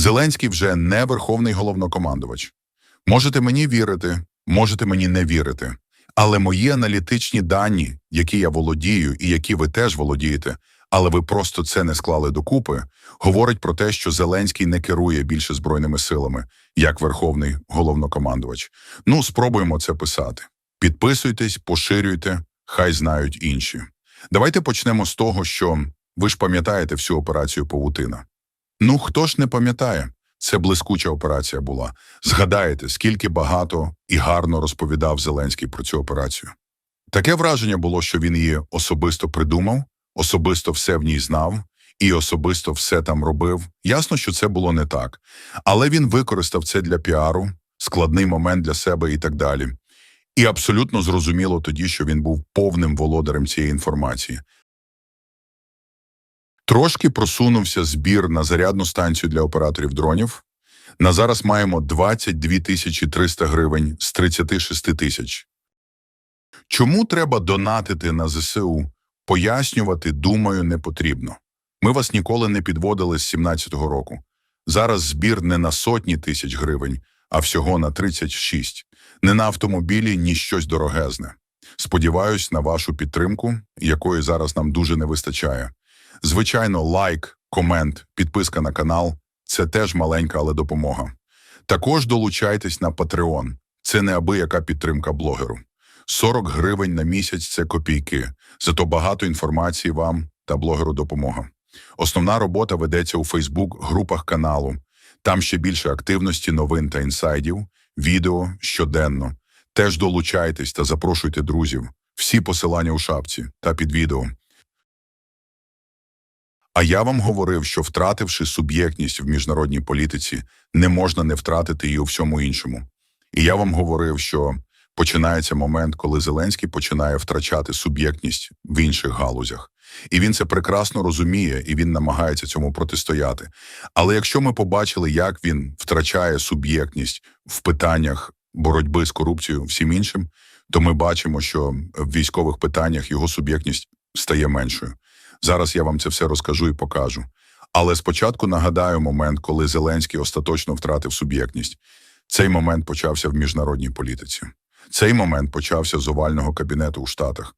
Зеленський вже не верховний головнокомандувач. Можете мені вірити, можете мені не вірити. Але мої аналітичні дані, які я володію і які ви теж володієте, але ви просто це не склали докупи, говорять про те, що Зеленський не керує більше збройними силами, як верховний головнокомандувач. Ну, спробуємо це писати. Підписуйтесь, поширюйте, хай знають інші. Давайте почнемо з того, що ви ж пам'ятаєте всю операцію Павутина. Ну, хто ж не пам'ятає? Це блискуча операція була. Згадаєте, скільки багато і гарно розповідав Зеленський про цю операцію. Таке враження було, що він її особисто придумав, особисто все в ній знав і особисто все там робив. Ясно, що це було не так. Але він використав це для піару, складний момент для себе і так далі. І абсолютно зрозуміло тоді, що він був повним володарем цієї інформації. Трошки просунувся збір на зарядну станцію для операторів дронів. На зараз маємо 22 тисячі 300 гривень з 36 тисяч. Чому треба донатити на ЗСУ? Пояснювати, думаю, не потрібно. Ми вас ніколи не підводили з 17-го року. Зараз збір не на сотні тисяч гривень, а всього на 36. Не на автомобілі, ні щось дорогезне. Сподіваюсь на вашу підтримку, якої зараз нам дуже не вистачає. Звичайно, лайк, комент, підписка на канал це теж маленька, але допомога. Також долучайтесь на Patreon. Це неабияка підтримка блогеру. 40 гривень на місяць це копійки. Зато багато інформації вам та блогеру допомога. Основна робота ведеться у Фейсбук групах каналу. Там ще більше активності, новин та інсайдів, відео щоденно. Теж долучайтесь та запрошуйте друзів. Всі посилання у шапці та під відео. А я вам говорив, що втративши суб'єктність в міжнародній політиці, не можна не втратити її у всьому іншому. І я вам говорив, що починається момент, коли Зеленський починає втрачати суб'єктність в інших галузях. І він це прекрасно розуміє, і він намагається цьому протистояти. Але якщо ми побачили, як він втрачає суб'єктність в питаннях боротьби з корупцією всім іншим, то ми бачимо, що в військових питаннях його суб'єктність стає меншою. Зараз я вам це все розкажу і покажу. Але спочатку нагадаю момент, коли Зеленський остаточно втратив суб'єктність. Цей момент почався в міжнародній політиці. Цей момент почався з овального кабінету у Штатах.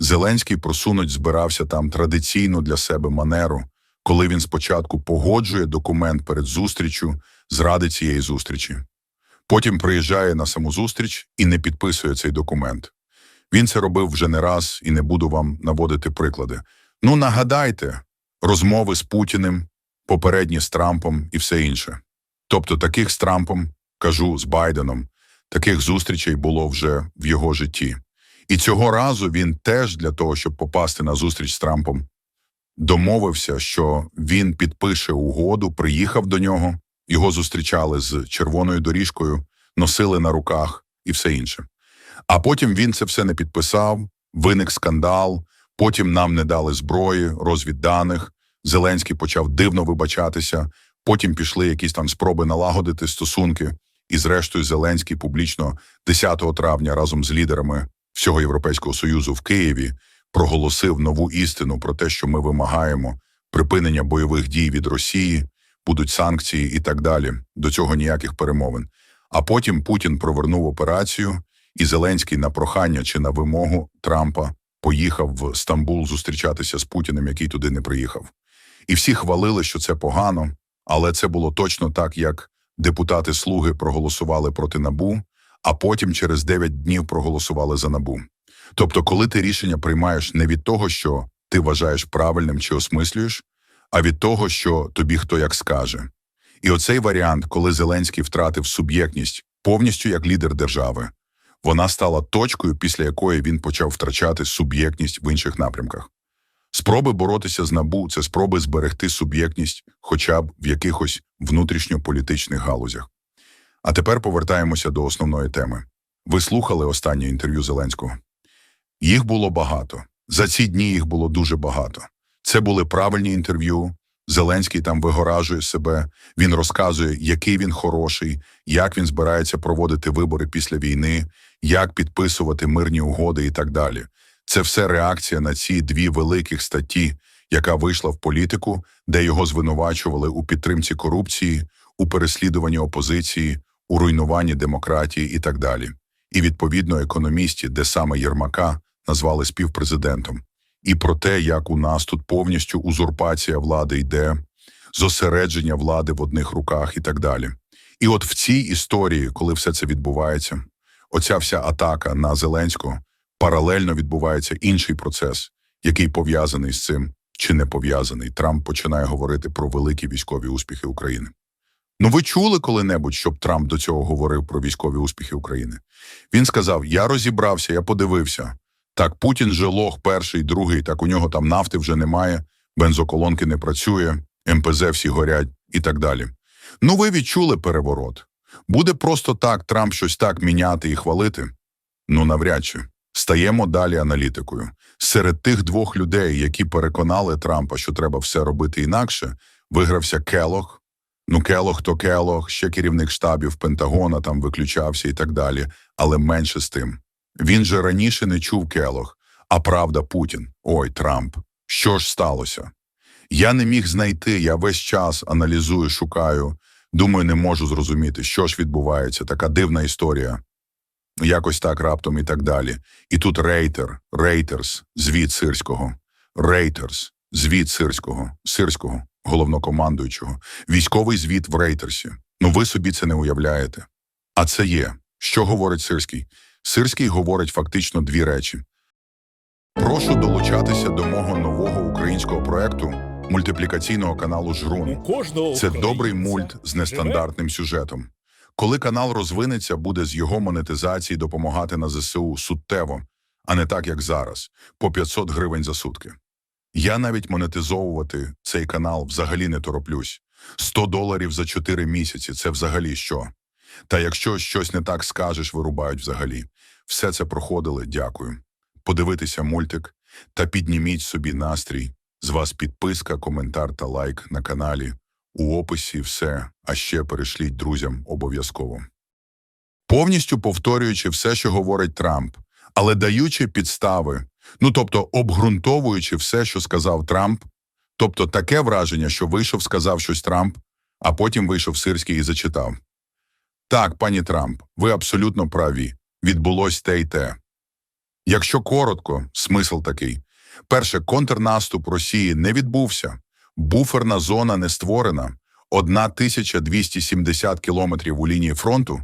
Зеленський просунуть збирався там традиційну для себе манеру, коли він спочатку погоджує документ перед зустрічю зради цієї зустрічі. Потім приїжджає на саму зустріч і не підписує цей документ. Він це робив вже не раз і не буду вам наводити приклади. Ну, нагадайте розмови з Путіним, попередні з Трампом і все інше. Тобто, таких з Трампом, кажу, з Байденом, таких зустрічей було вже в його житті. І цього разу він теж для того, щоб попасти на зустріч з Трампом, домовився, що він підпише угоду, приїхав до нього, його зустрічали з червоною доріжкою, носили на руках і все інше. А потім він це все не підписав, виник скандал. Потім нам не дали зброї, розвідданих. Зеленський почав дивно вибачатися. Потім пішли якісь там спроби налагодити стосунки. І, зрештою, Зеленський публічно 10 травня разом з лідерами всього Європейського союзу в Києві проголосив нову істину про те, що ми вимагаємо припинення бойових дій від Росії, будуть санкції і так далі. До цього ніяких перемовин. А потім Путін провернув операцію, і Зеленський на прохання чи на вимогу Трампа поїхав в Стамбул зустрічатися з Путіним, який туди не приїхав. І всі хвалили, що це погано, але це було точно так, як депутати Слуги проголосували проти набу, а потім через 9 днів проголосували за набу. Тобто, коли ти рішення приймаєш не від того, що ти вважаєш правильним чи осмислюєш, а від того, що тобі хто як скаже. І оцей варіант, коли Зеленський втратив суб'єктність повністю як лідер держави, вона стала точкою, після якої він почав втрачати суб'єктність в інших напрямках. Спроби боротися з набу це спроби зберегти суб'єктність хоча б в якихось внутрішньополітичних галузях. А тепер повертаємося до основної теми. Ви слухали останнє інтерв'ю Зеленського. Їх було багато. За ці дні їх було дуже багато. Це були правильні інтерв'ю. Зеленський там вигоражує себе, він розказує, який він хороший, як він збирається проводити вибори після війни, як підписувати мирні угоди і так далі. Це все реакція на ці дві великих статті, яка вийшла в політику, де його звинувачували у підтримці корупції, у переслідуванні опозиції, у руйнуванні демократії і так далі. І відповідно економісті, де саме Єрмака назвали співпрезидентом, і про те, як у нас тут повністю узурпація влади йде, зосередження влади в одних руках і так далі. І от в цій історії, коли все це відбувається, оця вся атака на Зеленського, паралельно відбувається інший процес, який пов'язаний з цим чи не пов'язаний. Трамп починає говорити про великі військові успіхи України. Ну, ви чули коли-небудь, щоб Трамп до цього говорив про військові успіхи України? Він сказав: Я розібрався, я подивився. Так, Путін же лох перший, другий, так у нього там нафти вже немає, бензоколонки не працює, МПЗ всі горять і так далі. Ну, ви відчули переворот. Буде просто так Трамп щось так міняти і хвалити? Ну, навряд чи. Стаємо далі аналітикою. Серед тих двох людей, які переконали Трампа, що треба все робити інакше, вигрався Келох. Ну, Келох то Келох, ще керівник штабів Пентагона там виключався і так далі, але менше з тим. Він же раніше не чув Келох, а правда Путін. Ой, Трамп. Що ж сталося? Я не міг знайти, я весь час аналізую, шукаю. Думаю, не можу зрозуміти, що ж відбувається, така дивна історія. Якось так раптом і так далі. І тут рейтер, рейтерс, звіт сирського, рейтерс, звіт сирського, сирського, головнокомандуючого, військовий звіт в рейтерсі. Ну ви собі це не уявляєте. А це є. Що говорить Сирський? Сирський говорить фактично дві речі. Прошу долучатися до мого нового українського проекту мультиплікаційного каналу Жрун. Це добрий мульт з нестандартним сюжетом. Коли канал розвинеться, буде з його монетизації допомагати на ЗСУ суттєво, а не так, як зараз, по 500 гривень за сутки. Я навіть монетизовувати цей канал взагалі не тороплюсь. 100 доларів за 4 місяці – це взагалі що? Та якщо щось не так скажеш, вирубають взагалі. Все це проходили, дякую. Подивитися мультик та підніміть собі настрій. З вас підписка, коментар та лайк на каналі. У описі все, а ще перешліть друзям обов'язково. Повністю повторюючи все, що говорить Трамп, але даючи підстави, ну тобто обґрунтовуючи все, що сказав Трамп, тобто таке враження, що вийшов, сказав щось Трамп, а потім вийшов Сирський і зачитав. Так, пані Трамп, ви абсолютно праві. Відбулось те й те. Якщо коротко, смисл такий. Перше, контрнаступ Росії не відбувся. Буферна зона не створена. 1270 кілометрів у лінії фронту,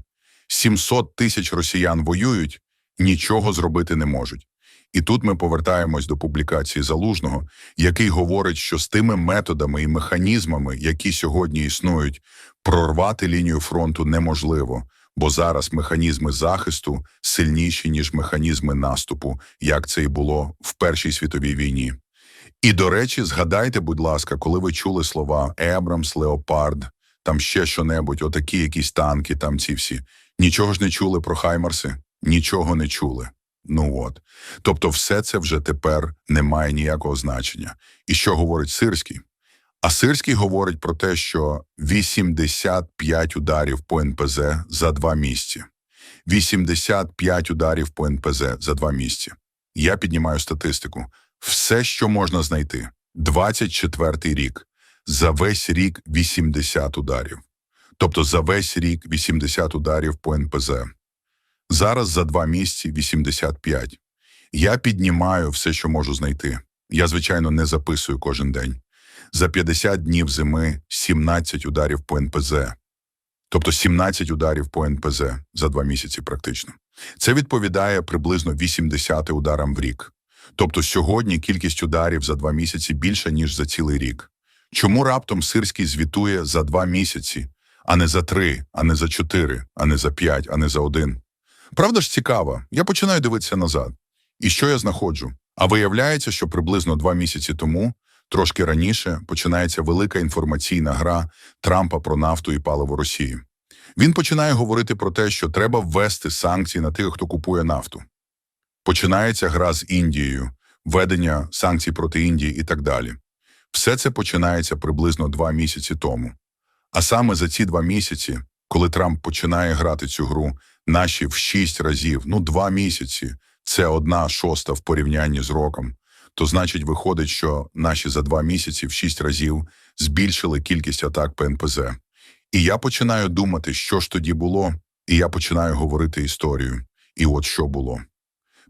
700 тисяч росіян воюють, нічого зробити не можуть. І тут ми повертаємось до публікації Залужного, який говорить, що з тими методами і механізмами, які сьогодні існують, прорвати лінію фронту неможливо, бо зараз механізми захисту сильніші, ніж механізми наступу, як це і було в Першій світовій війні. І, до речі, згадайте, будь ласка, коли ви чули слова Ебрамс, Леопард, там ще що-небудь, отакі якісь танки, там ці всі. Нічого ж не чули про Хаймарси? Нічого не чули. Ну от. Тобто все це вже тепер не має ніякого значення. І що говорить Сирський? А Сирський говорить про те, що 85 ударів по НПЗ за два місяці. 85 ударів по НПЗ за два місяці. Я піднімаю статистику. Все, що можна знайти. 24-й рік. За весь рік 80 ударів. Тобто за весь рік 80 ударів по НПЗ. Зараз за два місяці 85. Я піднімаю все, що можу знайти. Я, звичайно, не записую кожен день. За 50 днів зими 17 ударів по НПЗ. Тобто 17 ударів по НПЗ за два місяці практично. Це відповідає приблизно 80 ударам в рік. Тобто сьогодні кількість ударів за два місяці більша, ніж за цілий рік. Чому раптом Сирський звітує за два місяці, а не за три, а не за чотири, а не за п'ять, а не за один? Правда ж цікаво, я починаю дивитися назад. І що я знаходжу? А виявляється, що приблизно два місяці тому, трошки раніше, починається велика інформаційна гра Трампа про нафту і паливо Росії. Він починає говорити про те, що треба ввести санкції на тих, хто купує нафту. Починається гра з Індією, введення санкцій проти Індії і так далі. Все це починається приблизно два місяці тому. А саме за ці два місяці, коли Трамп починає грати цю гру, наші в шість разів, ну два місяці, це одна шоста в порівнянні з роком, то значить виходить, що наші за два місяці в шість разів збільшили кількість атак по НПЗ. І я починаю думати, що ж тоді було, і я починаю говорити історію. І от що було.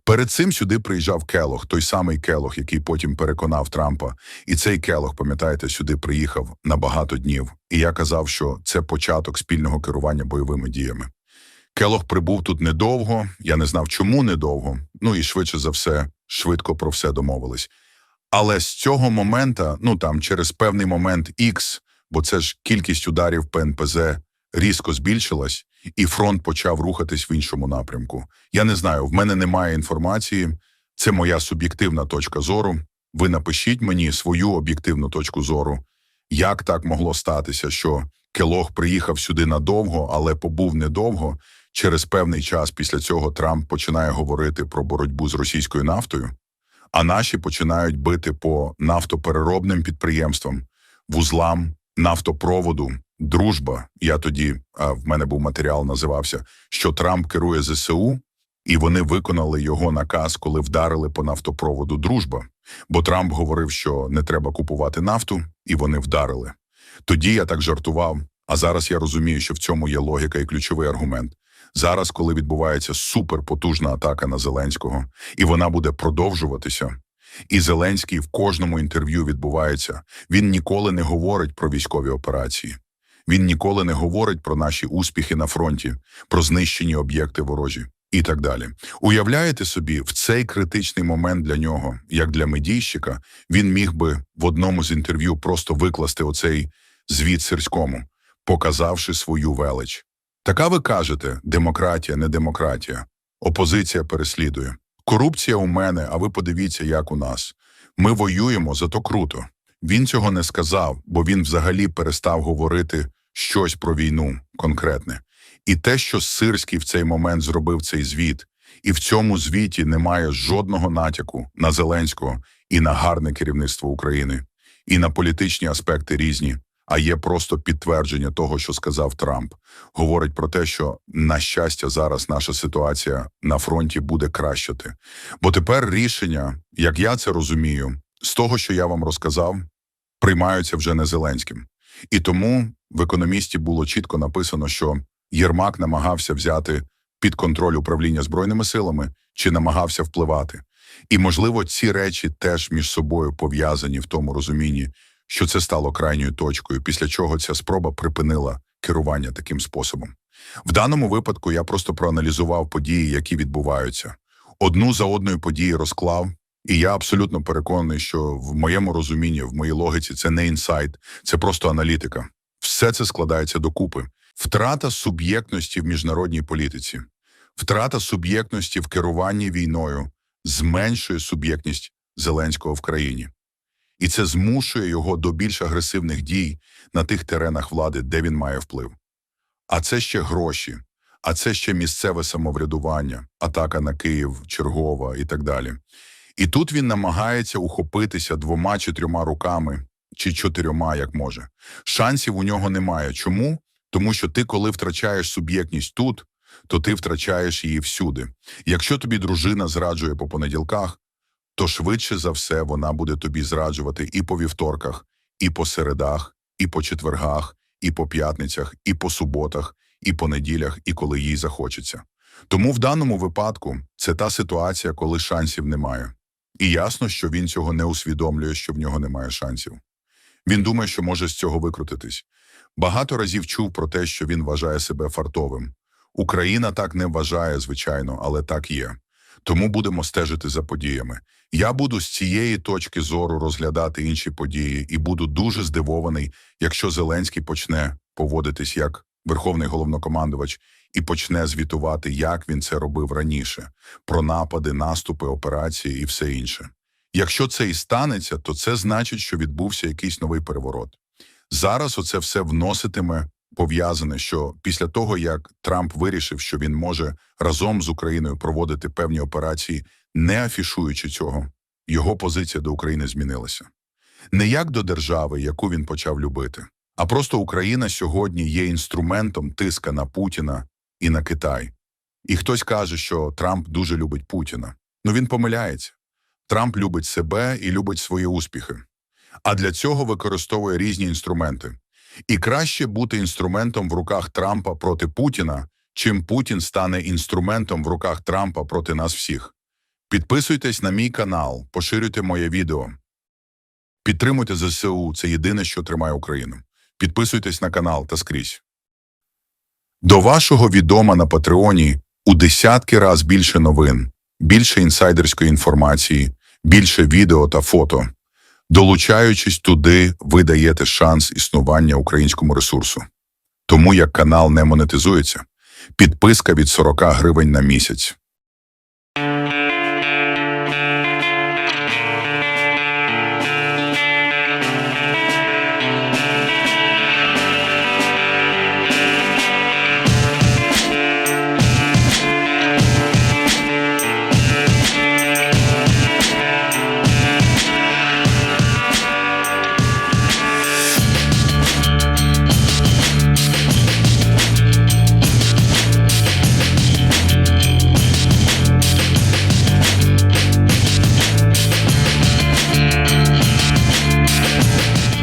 Перед цим сюди приїжджав Келох, той самий Келох, який потім переконав Трампа. І цей Келох, пам'ятаєте, сюди приїхав на багато днів. І я казав, що це початок спільного керування бойовими діями. Келох прибув тут недовго, я не знав, чому недовго, ну і швидше за все, швидко про все домовились. Але з цього момента, ну там через певний момент X, бо це ж кількість ударів ПНПЗ різко збільшилась, і фронт почав рухатись в іншому напрямку. Я не знаю, в мене немає інформації, це моя суб'єктивна точка зору. Ви напишіть мені свою об'єктивну точку зору. Як так могло статися, що Келох приїхав сюди надовго, але побув недовго. Через певний час після цього Трамп починає говорити про боротьбу з російською нафтою, а наші починають бити по нафтопереробним підприємствам, вузлам, нафтопроводу, дружба. Я тоді а, в мене був матеріал, називався що Трамп керує ЗСУ, і вони виконали його наказ, коли вдарили по нафтопроводу Дружба. Бо Трамп говорив, що не треба купувати нафту, і вони вдарили. Тоді я так жартував. А зараз я розумію, що в цьому є логіка і ключовий аргумент. Зараз, коли відбувається суперпотужна атака на Зеленського, і вона буде продовжуватися, і Зеленський в кожному інтерв'ю відбувається, він ніколи не говорить про військові операції. Він ніколи не говорить про наші успіхи на фронті, про знищені об'єкти ворожі і так далі. Уявляєте собі, в цей критичний момент для нього, як для медійщика, він міг би в одному з інтерв'ю просто викласти оцей звіт сирському, показавши свою велич. Така ви кажете, демократія, не демократія. Опозиція переслідує. Корупція у мене, а ви подивіться, як у нас. Ми воюємо, зато круто. Він цього не сказав, бо він взагалі перестав говорити щось про війну конкретне. І те, що Сирський в цей момент зробив цей звіт, і в цьому звіті немає жодного натяку на Зеленського і на гарне керівництво України, і на політичні аспекти різні, а є просто підтвердження того, що сказав Трамп. Говорить про те, що на щастя зараз наша ситуація на фронті буде кращати. Бо тепер рішення, як я це розумію, з того, що я вам розказав, приймаються вже не Зеленським. І тому в економісті було чітко написано, що Єрмак намагався взяти під контроль управління збройними силами чи намагався впливати. І, можливо, ці речі теж між собою пов'язані в тому розумінні, що це стало крайньою точкою, після чого ця спроба припинила керування таким способом. В даному випадку я просто проаналізував події, які відбуваються. Одну за одною події розклав, і я абсолютно переконаний, що в моєму розумінні, в моїй логіці, це не інсайт, це просто аналітика. Все це складається докупи. Втрата суб'єктності в міжнародній політиці, втрата суб'єктності в керуванні війною зменшує суб'єктність Зеленського в країні. І це змушує його до більш агресивних дій на тих теренах влади, де він має вплив. А це ще гроші, а це ще місцеве самоврядування, атака на Київ, чергова і так далі. І тут він намагається ухопитися двома чи трьома руками, чи чотирьома, як може. Шансів у нього немає. Чому? Тому що ти, коли втрачаєш суб'єктність тут, то ти втрачаєш її всюди. Якщо тобі дружина зраджує по понеділках, то швидше за все вона буде тобі зраджувати і по вівторках, і по середах, і по четвергах, і по п'ятницях, і по суботах, і по неділях, і коли їй захочеться. Тому в даному випадку це та ситуація, коли шансів немає. І ясно, що він цього не усвідомлює, що в нього немає шансів. Він думає, що може з цього викрутитись. Багато разів чув про те, що він вважає себе фартовим. Україна так не вважає, звичайно, але так є. Тому будемо стежити за подіями. Я буду з цієї точки зору розглядати інші події і буду дуже здивований, якщо Зеленський почне поводитись як верховний головнокомандувач і почне звітувати, як він це робив раніше, про напади, наступи, операції і все інше. Якщо це і станеться, то це значить, що відбувся якийсь новий переворот. Зараз оце все вноситиме пов'язане, що після того, як Трамп вирішив, що він може разом з Україною проводити певні операції, не афішуючи цього, його позиція до України змінилася. Не як до держави, яку він почав любити, а просто Україна сьогодні є інструментом тиска на Путіна і на Китай. І хтось каже, що Трамп дуже любить Путіна. Ну він помиляється. Трамп любить себе і любить свої успіхи. А для цього використовує різні інструменти. І краще бути інструментом в руках Трампа проти Путіна, чим Путін стане інструментом в руках Трампа проти нас всіх. Підписуйтесь на мій канал, поширюйте моє відео. Підтримуйте ЗСУ, це єдине, що тримає Україну. Підписуйтесь на канал та скрізь. До вашого відома на Патреоні у десятки раз більше новин, більше інсайдерської інформації, більше відео та фото. Долучаючись туди, ви даєте шанс існування українському ресурсу. Тому як канал не монетизується, підписка від 40 гривень на місяць.